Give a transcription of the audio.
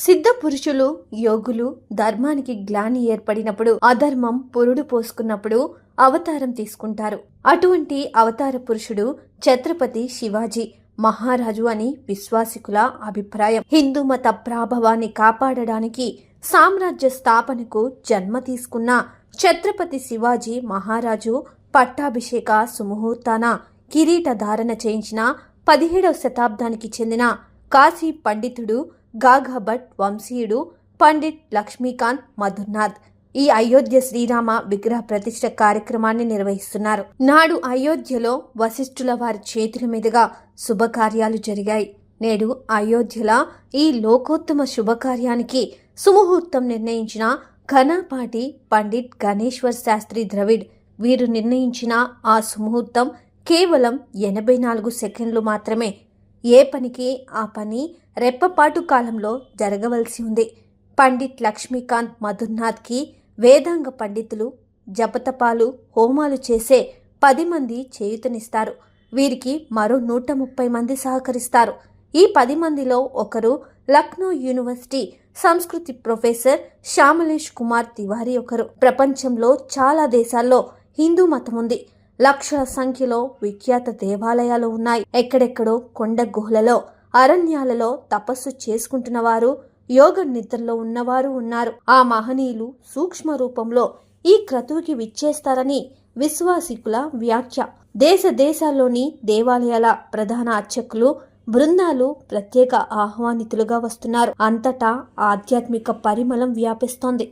సిద్ధ పురుషులు యోగులు ధర్మానికి గ్లాని ఏర్పడినప్పుడు అధర్మం పురుడు పోసుకున్నప్పుడు అవతారం తీసుకుంటారు. అటువంటి అవతార పురుషుడు ఛత్రపతి శివాజీ మహారాజు అని విశ్వాసికుల అభిప్రాయం. హిందూ మత ప్రాభవాన్ని కాపాడడానికి సామ్రాజ్య స్థాపనకు జన్మ తీసుకున్న ఛత్రపతి శివాజీ మహారాజు పట్టాభిషేక సుముహూర్తాన కిరీట ధారణ చేయించిన పదిహేడవ శతాబ్దానికి చెందిన కాశీ పండితుడు గాఘభట్ వంశీయుడు పండిట్ లక్ష్మీకాంత్ మధునాథ్ ఈ అయోధ్య శ్రీరామ విగ్రహ ప్రతిష్ట కార్యక్రమాన్ని నిర్వహిస్తున్నారు. నాడు అయోధ్యలో వశిష్ఠుల వారి చేతుల మీదుగా శుభకార్యాలు జరిగాయి. నేడు అయోధ్యల ఈ లోకోత్తమ శుభకార్యానికి సుముహూర్తం నిర్ణయించిన ఘనాపాటి పండిట్ గణేశ్వర్ శాస్త్రి ద్రవిడ్ వీరు నిర్ణయించిన ఆ సుముహూర్తం కేవలం ఎనభై నాలుగు సెకండ్లు మాత్రమే ఏ పనికి ఆ పని రెప్పపాటు కాలంలో జరగవలసి ఉంది. పండిట్ లక్ష్మీకాంత్ మధుర్నాథ్కి వేదాంగ పండితులు జపతపాలు హోమాలు చేసే పది మంది చేయుతనిస్తారు. వీరికి మరో నూట ముప్పై మంది సహకరిస్తారు. ఈ పది మందిలో ఒకరు లక్నో యూనివర్సిటీ సంస్కృతి ప్రొఫెసర్ శ్యామలేష్ కుమార్ తివారీ ఒకరు. ప్రపంచంలో చాలా దేశాల్లో హిందూ మతం ఉంది లక్షల సంఖ్యలో విఖ్యాత దేవాలయాలు ఉన్నాయి. ఎక్కడెక్కడో కొండ గుహలలో అరణ్యాలలో తపస్సు చేసుకుంటున్న వారు యోగ నిద్రలో ఉన్నవారు ఉన్నారు. ఆ మహనీయులు సూక్ష్మ రూపంలో ఈ క్రతువుకి విచ్చేస్తారని విశ్వాసికుల వ్యాఖ్య. దేశ దేశాల్లోని దేవాలయాల ప్రధాన అర్చకులు బృందాలు ప్రత్యేక ఆహ్వానితులుగా వస్తున్నారు. అంతటా ఆధ్యాత్మిక పరిమళం వ్యాపిస్తోంది.